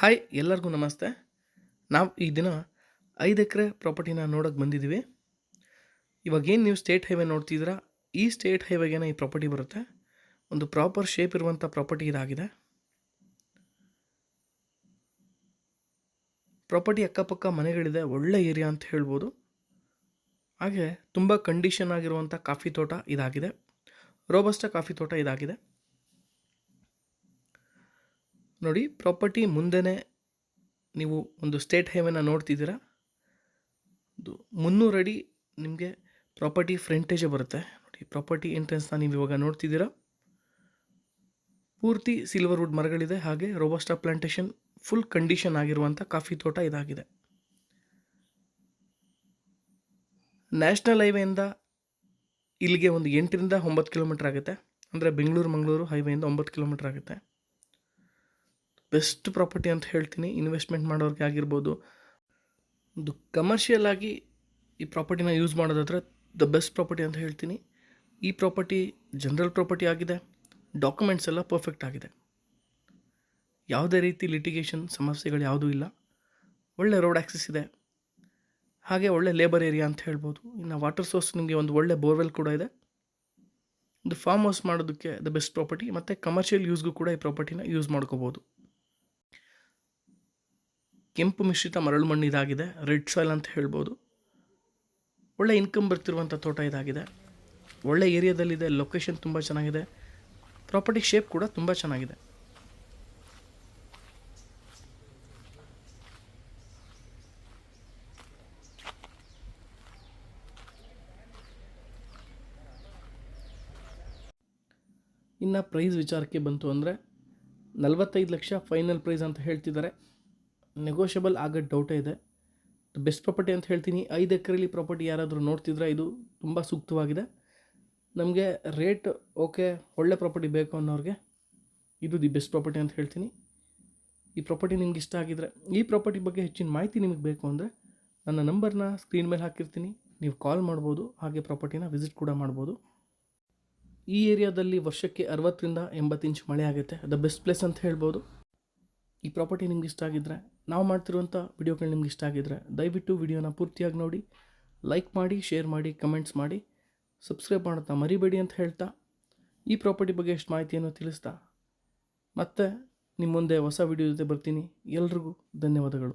Hi ಎಲ್ಲರಿಗೂ ನಮಸ್ತೆ. ನಾವು ಈ ದಿನ ಐದು ಎಕರೆ ಪ್ರಾಪರ್ಟಿನ ನೋಡೋಕ್ಕೆ ಬಂದಿದ್ದೀವಿ ಇವಾಗೇನು ನೀವು ಸ್ಟೇಟ್ ಹೈವೇ ನೋಡ್ತಿದ್ದೀರಾ ಈ ಸ್ಟೇಟ್ ಹೈವೇಗೇನ ಈ ಪ್ರಾಪರ್ಟಿ ಬರುತ್ತೆ. ಒಂದು ಪ್ರಾಪರ್ ಶೇಪ್ ಇರುವಂಥ ಪ್ರಾಪರ್ಟಿ ಇದಾಗಿದೆ. ಪ್ರಾಪರ್ಟಿ ಅಕ್ಕಪಕ್ಕ ಮನೆಗಳಿದೆ, ಒಳ್ಳೆ ಏರಿಯಾ ಅಂತ ಹೇಳ್ಬೋದು. ಹಾಗೆ ತುಂಬ ಕಂಡೀಷನ್ ಆಗಿರುವಂಥ ಕಾಫಿ ತೋಟ ಇದಾಗಿದೆ. ರೋಬಸ್ಟ ಕಾಫಿ ತೋಟ ಇದಾಗಿದೆ. ನೋಡಿ ಪ್ರಾಪರ್ಟಿ ಮುಂದೆನೇ ನೀವು ಒಂದು ಸ್ಟೇಟ್ ಹೈವೇನ ನೋಡ್ತಿದ್ದೀರಾ? ಒಂದು ಮುನ್ನೂರು ಅಡಿ ನಿಮಗೆ ಪ್ರಾಪರ್ಟಿ ಫ್ರಂಟೇಜೇ ಬರುತ್ತೆ. ನೋಡಿ ಪ್ರಾಪರ್ಟಿ ಎಂಟ್ರೆನ್ಸ್ನ ನೀವು ಇವಾಗ ನೋಡ್ತಿದ್ದೀರಾ? ಪೂರ್ತಿ ಸಿಲ್ವರ್ ವುಡ್ ಮರಗಳಿದೆ, ಹಾಗೆ ರೋಬಸ್ಟಾ ಪ್ಲಾಂಟೇಶನ್ ಫುಲ್ ಕಂಡೀಷನ್ ಆಗಿರುವಂಥ ಕಾಫಿ ತೋಟ ಇದಾಗಿದೆ. ನ್ಯಾಷನಲ್ ಹೈವೇಯಿಂದ ಇಲ್ಲಿಗೆ ಒಂದು ಎಂಟರಿಂದ ಒಂಬತ್ತು ಕಿಲೋಮೀಟ್ರ್ ಆಗುತ್ತೆ. ಅಂದರೆ ಬೆಂಗಳೂರು, ಮಂಗಳೂರು ಹೈವೇಯಿಂದ ಒಂಬತ್ತು ಕಿಲೋಮೀಟ್ರ್ ಆಗುತ್ತೆ. ಬೆಸ್ಟ್ ಪ್ರಾಪರ್ಟಿ ಅಂತ ಹೇಳ್ತೀನಿ. ಇನ್ವೆಸ್ಟ್ಮೆಂಟ್ ಮಾಡೋರಿಗೆ ಆಗಿರ್ಬೋದು. ಒಂದು ಕಮರ್ಷಿಯಲ್ ಆಗಿ ಈ ಪ್ರಾಪರ್ಟಿನ ಯೂಸ್ ಮಾಡೋದಾದರೆ ದ ಬೆಸ್ಟ್ ಪ್ರಾಪರ್ಟಿ ಅಂತ ಹೇಳ್ತೀನಿ. ಈ ಪ್ರಾಪರ್ಟಿ ಜನರಲ್ ಪ್ರಾಪರ್ಟಿ ಆಗಿದೆ. ಡಾಕ್ಯುಮೆಂಟ್ಸ್ ಎಲ್ಲ ಪರ್ಫೆಕ್ಟ್ ಆಗಿದೆ. ಯಾವುದೇ ರೀತಿ ಲಿಟಿಗೇಷನ್ ಸಮಸ್ಯೆಗಳು ಯಾವುದೂ ಇಲ್ಲ. ಒಳ್ಳೆ ರೋಡ್ ಆ್ಯಕ್ಸಸ್ ಇದೆ. ಹಾಗೆ ಒಳ್ಳೆ ಲೇಬರ್ ಏರಿಯಾ ಅಂತ ಹೇಳ್ಬೋದು. ಇನ್ನು ವಾಟರ್ ಸೋರ್ಸ್ ನಿಮಗೆ ಒಂದು ಒಳ್ಳೆ ಬೋರ್ವೆಲ್ ಕೂಡ ಇದೆ. ಒಂದು ಫಾರ್ಮ್ ಹೌಸ್ ಮಾಡೋದಕ್ಕೆ ದ ಬೆಸ್ಟ್ ಪ್ರಾಪರ್ಟಿ ಮತ್ತು ಕಮರ್ಷಿಯಲ್ ಯೂಸ್ಗೂ ಕೂಡ ಈ ಪ್ರಾಪರ್ಟಿನ ಯೂಸ್ ಮಾಡ್ಕೋಬೋದು. ಕೆಂಪು ಮಿಶ್ರಿತ ಮರಳು ಮಣ್ಣು ಇದಾಗಿದೆ ರೆಡ್ ಸಾಯಿಲ್ ಅಂತ ಹೇಳ್ಬೋದು. ಒಳ್ಳೆ ಇನ್ಕಮ್ ಬರ್ತಿರುವಂಥ ತೋಟ ಇದಾಗಿದೆ. ಒಳ್ಳೆ ಏರಿಯಾದಲ್ಲಿದೆ ಲೊಕೇಶನ್ ತುಂಬ ಚೆನ್ನಾಗಿದೆ. ಪ್ರಾಪರ್ಟಿ ಶೇಪ್ ಕೂಡ ತುಂಬ ಚೆನ್ನಾಗಿದೆ. ಇನ್ನು ಪ್ರೈಸ್ ವಿಚಾರಕ್ಕೆ ಬಂತು ಅಂದರೆ ನಲವತ್ತೈದು ಲಕ್ಷ ಫೈನಲ್ ಪ್ರೈಸ್ ಅಂತ ಹೇಳ್ತಿದ್ದಾರೆ. ನೆಗೋಷಿಯಬಲ್ ಆಗೋ ಡೌಟೇ ಇದೆ. ಬೆಸ್ಟ್ ಪ್ರಾಪರ್ಟಿ ಅಂತ ಹೇಳ್ತೀನಿ. ಐದು ಎಕರೆಲಿ ಪ್ರಾಪರ್ಟಿ ಯಾರಾದರೂ ನೋಡ್ತಿದ್ರೆ ಇದು ತುಂಬ ಸೂಕ್ತವಾಗಿದೆ. ನಮಗೆ ರೇಟ್ ಓಕೆ ಒಳ್ಳೆ ಪ್ರಾಪರ್ಟಿ ಬೇಕು ಅನ್ನೋರಿಗೆ ಇದು ದಿ ಬೆಸ್ಟ್ ಪ್ರಾಪರ್ಟಿ ಅಂತ ಹೇಳ್ತೀನಿ. ಈ ಪ್ರಾಪರ್ಟಿ ನಿಮ್ಗೆ ಇಷ್ಟ ಆಗಿದ್ರೆ, ಈ ಪ್ರಾಪರ್ಟಿ ಬಗ್ಗೆ ಹೆಚ್ಚಿನ ಮಾಹಿತಿ ನಿಮಗೆ ಬೇಕು ಅಂದರೆ ನನ್ನ ನಂಬರ್ನ ಸ್ಕ್ರೀನ್ ಮೇಲೆ ಹಾಕಿರ್ತೀನಿ. ನೀವು ಕಾಲ್ ಮಾಡ್ಬೋದು, ಹಾಗೆ ಪ್ರಾಪರ್ಟಿನ ವಿಸಿಟ್ ಕೂಡ ಮಾಡ್ಬೋದು. ಈ ಏರಿಯಾದಲ್ಲಿ ವರ್ಷಕ್ಕೆ ಅರವತ್ತರಿಂದ ಎಂಬತ್ತು ಇಂಚ್ ಮಳೆ ಆಗುತ್ತೆ. ದ ಬೆಸ್ಟ್ ಪ್ಲೇಸ್ ಅಂತ ಹೇಳ್ಬೋದು. ಈ ಪ್ರಾಪರ್ಟಿ ನಿಮ್ಗೆ ಇಷ್ಟ ಆಗಿದ್ದರೆ ನಾವು ಮಾಡ್ತಿರುವಂಥ ವಿಡಿಯೋಗಳು ನಿಮ್ಗೆ ಇಷ್ಟ ಆಗಿದ್ದರೆ ದಯವಿಟ್ಟು ವಿಡಿಯೋನ ಪೂರ್ತಿಯಾಗಿ ನೋಡಿ ಲೈಕ್ ಮಾಡಿ ಶೇರ್ ಮಾಡಿ ಕಮೆಂಟ್ಸ್ ಮಾಡಿ ಸಬ್ಸ್ಕ್ರೈಬ್ ಮಾಡೋದನ್ನ ಮರಿಬೇಡಿ ಅಂತ ಹೇಳ್ತಾ, ಈ ಪ್ರಾಪರ್ಟಿ ಬಗ್ಗೆ ಎಷ್ಟು ಮಾಹಿತಿಯನ್ನು ತಿಳಿಸ್ತಾ, ಮತ್ತೆ ನಿಮ್ಮ ಮುಂದೆ ಹೊಸ ವಿಡಿಯೋ ಜೊತೆ ಬರ್ತೀನಿ. ಎಲ್ರಿಗೂ ಧನ್ಯವಾದಗಳು.